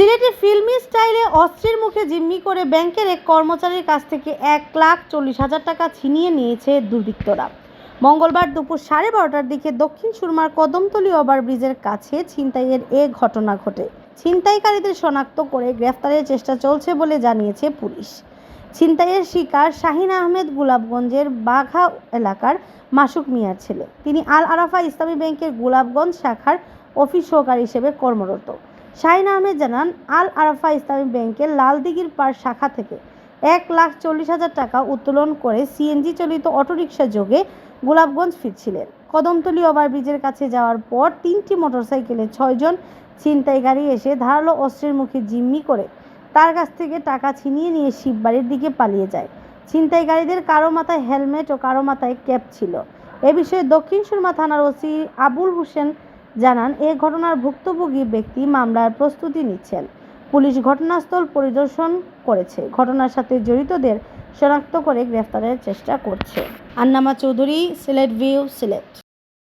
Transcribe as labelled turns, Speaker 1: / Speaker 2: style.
Speaker 1: সিলেটে ফিল্মি স্টাইলে অস্ত্রের মুখে জিম্মি করে ব্যাংকের এক কর্মচারীর কাছ থেকে এক লাখ চল্লিশ হাজার টাকা ছিনিয়ে নিয়েছে দুর্বৃত্তরা। মঙ্গলবার দুপুর সাড়ে বারোটার দিকে দক্ষিণ সুরমার কদমতলী ওভারব্রিজের কাছে ছিনতাইয়ের এ ঘটনা ঘটে। ছিনতাইকারীদের শনাক্ত করে গ্রেফতারের চেষ্টা চলছে বলে জানিয়েছে পুলিশ। ছিনতাইয়ের শিকার শাহিন আহমেদ গোলাপগঞ্জের বাঘা এলাকার মাসুক মিয়ার ছেলে। তিনি আল আরাফা ইসলামী ব্যাংকের গোলাপগঞ্জ শাখার অফিস সহকারী হিসেবে কর্মরত। শাহিন আহমেদ জানান আল আরাফা ইসলামী ব্যাংকের লালদিঘির পার শাখা থেকে এক লাখ চল্লিশ হাজার টাকা উত্তোলন করে সিএনজি চালিত অটোরিকশা যোগে গোলাপগঞ্জ ফিরছিলেন। কদমতলী ওভারব্রিজের কাছে যাওয়ার পর তিনটি মোটরসাইকেলে ছয়জন ছিনতাইকারী এসে ধারালো অস্ত্রের মুখে জিম্মি করে তার কাছ থেকে টাকা ছিনিয়ে নিয়ে শিববাড়ির দিকে পালিয়ে যায়। ছিনতাইকারীদের কারও মাথায় হেলমেট ও কারও মাথায় ক্যাপ ছিল। এ বিষয়ে দক্ষিণ সুরমা থানার ওসি আবুল হোসেন জানান, এ ঘটনার ভুক্তভোগী ব্যক্তি মামলার প্রস্তুতি নিচ্ছেন। পুলিশ ঘটনাস্থল পরিদর্শন করেছে। ঘটনার সাথে জড়িতদের শনাক্ত করে গ্রেফতারের চেষ্টা করছে। আন্নামা চৌধুরী, সিলেট ভিউ, সিলেট।